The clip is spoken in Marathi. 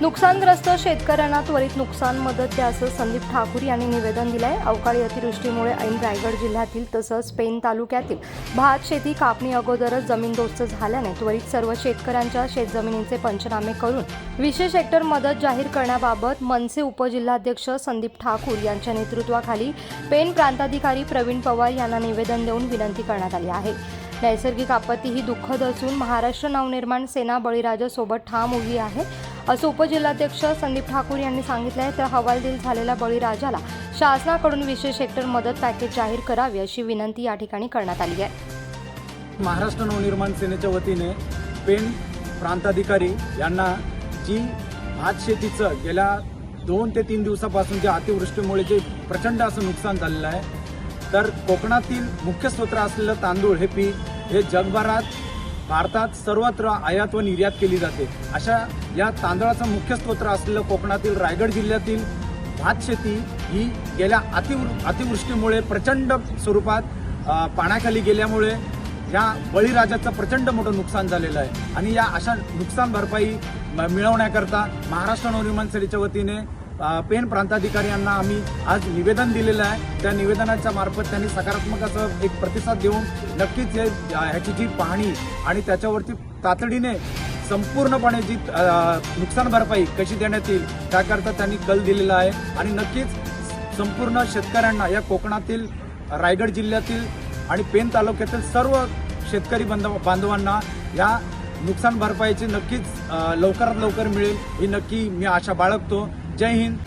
नुकसानग्रस्त शेतकऱ्यांना त्वरित नुकसान मदत द्या असं संदीप ठाकूर यांनी निवेदन दिलं आहे अवकाळी अतिवृष्टीमुळे ऐन रायगड जिल्ह्यातील तसंच पेन तालुक्यातील भात शेती कापणी अगोदरच जमीनदोस्त झाल्याने त्वरित सर्व शेतकऱ्यांच्या शेतजमिनींचे पंचनामे करून विशेष हेक्टर मदत जाहीर करण्याबाबत मनसे उपजिल्हाध्यक्ष संदीप ठाकूर यांच्या नेतृत्वाखाली पेन प्रांताधिकारी प्रवीण पवार यांना निवेदन देऊन विनंती करण्यात आली आहे. नैसर्गिक आपत्ती ही दुःखद असून महाराष्ट्र नवनिर्माण सेना बळीराजासोबत ठाम उभी आहे. असं उपजिल्हाध्यक्ष संदीप ठाकूर यांनी सांगितलं आहे. तर हवालदिल झालेल्या बळीराजाला शासनाकडून विशेष हेक्टर मदत पॅकेज जाहीर करावी अशी विनंती या ठिकाणी करण्यात आली आहे. महाराष्ट्र नवनिर्माण सेनेच्या वतीने पेन प्रांताधिकारी यांना जी भात शेतीचं गेल्या दोन ते तीन दिवसापासून जे अतिवृष्टीमुळे जे प्रचंड असं नुकसान झालेलं आहे तर कोकणातील मुख्य स्रोत असलेलं तांदूळ हे पीक हे जगभरात भारतात सर्वत्र आयात व निर्यात केली जाते. अशा या तांदळाचं मुख्य स्रोत असलेलं कोकणातील रायगड जिल्ह्यातील भात शेती ही गेल्या अतिवृ अतिवृष्टीमुळे प्रचंड स्वरूपात पाण्याखाली गेल्यामुळे या बळीराजाचं प्रचंड मोठं नुकसान झालेलं आहे. आणि या अशा नुकसान भरपाई म- मिळवण्याकरता महाराष्ट्र नवनिर्माण सेनेच्या वतीने पेन प्रांताधिकारी यांना आम्ही आज निवेदन दिलेलं आहे. त्या निवेदनाच्या मार्फत त्यांनी सकारात्मक असं एक प्रतिसाद देऊन नक्कीच ह्याची जी पाहणी आणि त्याच्यावरती तातडीने संपूर्णपणे जी नुकसान भरपाई कशी देण्यात येईल त्याकरता त्यांनी कल दिलेला आहे. आणि नक्कीच संपूर्ण शेतकऱ्यांना या कोकणातील रायगड जिल्ह्यातील आणि पेन तालुक्यातील सर्व शेतकरी बांधव बांधवांना या नुकसान भरपाईची नक्कीच लवकरात लवकर मिळेल. ही नक्की मी आशा बाळगतो. जय हिंद